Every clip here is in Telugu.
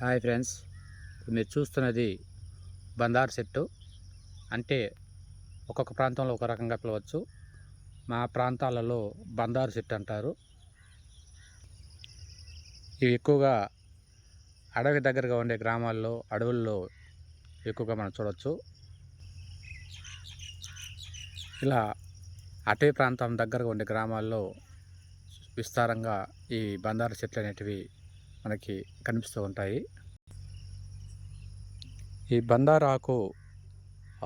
హాయ్ ఫ్రెండ్స్ మీరు చూస్తున్నది బందారు చెట్టు అంటే ఒక్కొక్క ప్రాంతంలో ఒక రకంగా పిలవచ్చు. మా ప్రాంతాలలో బందారు చెట్టు అంటారు. ఇవి ఎక్కువగా అడవి దగ్గరగా ఉండే గ్రామాల్లో అడవుల్లో ఎక్కువగా మనం చూడవచ్చు ఇలా అటవీ ప్రాంతం దగ్గరగా ఉండే గ్రామాల్లో విస్తారంగా ఈ బందారు చెట్లు అనేటివి మనకి కనిపిస్తూ ఉంటాయి. ఈ బందారాకు ఆకు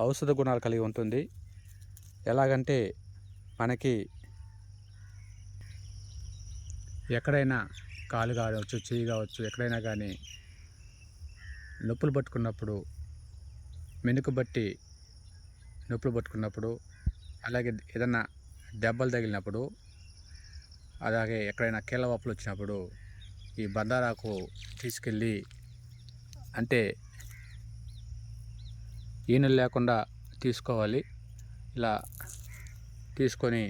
ఔషధ గుణాలు కలిగి ఉంటుంది. ఎలాగంటే మనకి ఎక్కడైనా కాలు కావచ్చు చెయ్యి కావచ్చు ఎక్కడైనా కానీ నొప్పులు పట్టుకున్నప్పుడు మెనుకు బట్టి నొప్పులు పట్టుకున్నప్పుడు అలాగే ఏదన్నా దెబ్బలు తగిలినప్పుడు అలాగే ఎక్కడైనా కీళ్ళ వాపులు వచ్చినప్పుడు ఈ బందారాకు తీసుకెళ్ళి అంటే ఈనెలు లేకుండా తీసుకోవాలి. ఇలా తీసుకొని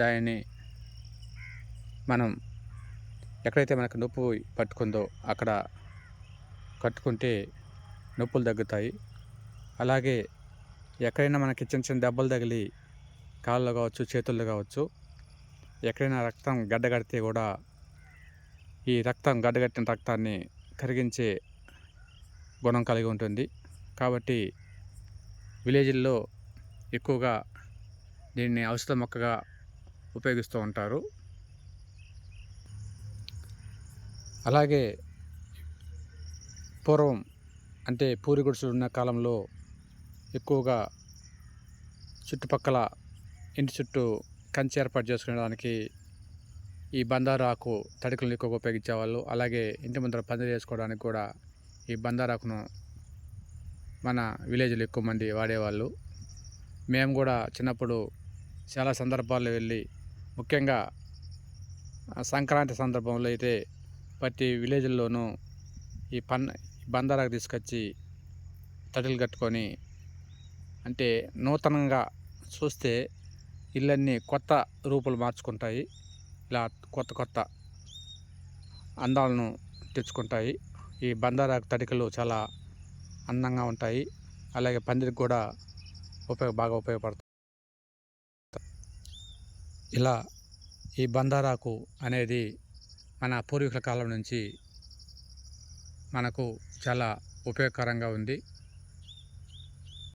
దానిని మనం ఎక్కడైతే మనకు నొప్పి పట్టుకుందో అక్కడ కట్టుకుంటే నొప్పులు తగ్గుతాయి. అలాగే ఎక్కడైనా మనకి చిన్న చిన్న దెబ్బలు తగిలి కాళ్ళు కావచ్చు చేతుల్లో కావచ్చు ఎక్కడైనా రక్తం గడ్డగడితే కూడా ఈ రక్తం గడ్డగట్టిన రక్తాన్ని కరిగించే గుణం కలిగి ఉంటుంది. కాబట్టి విలేజ్ల్లో ఎక్కువగా దీన్ని ఔషధ మొక్కగా ఉపయోగిస్తూ ఉంటారు. అలాగే పూర్వం అంటే పూరి గుడిసెలు ఉన్న కాలంలో ఎక్కువగా చుట్టుపక్కల ఇంటి చుట్టూ కంచి ఏర్పాటు చేసుకునేదానికి ఈ బందారాకు తడికలను ఎక్కువగా ఉపయోగించేవాళ్ళు. అలాగే ఇంటి ముందర పందిరి వేసుకోవడానికి కూడా ఈ బందారాకును మన విలేజ్లో ఎక్కువ మంది వాడేవాళ్ళు. మేము కూడా చిన్నప్పుడు చాలా సందర్భాల్లో వెళ్ళి ముఖ్యంగా సంక్రాంతి సందర్భంలో అయితే ప్రతి విలేజ్ల్లోనూ ఈ పన్ బందారాకు తీసుకొచ్చి తడిలు కట్టుకొని అంటే నూతనంగా చూస్తే ఇళ్ళన్నీ కొత్త రూపులు మార్చుకుంటాయి. ఇలా కొత్త కొత్త అందాలను తెచ్చుకుంటాయి. ఈ బందారాకు తడికలు చాలా అందంగా ఉంటాయి. అలాగే పందిరికి కూడా ఉపయోగ బాగా ఉపయోగపడుతుంది ఇలా ఈ బందారాకు అనేది మన పూర్వీకుల కాలం నుంచి మనకు చాలా ఉపయోగకరంగా ఉంది.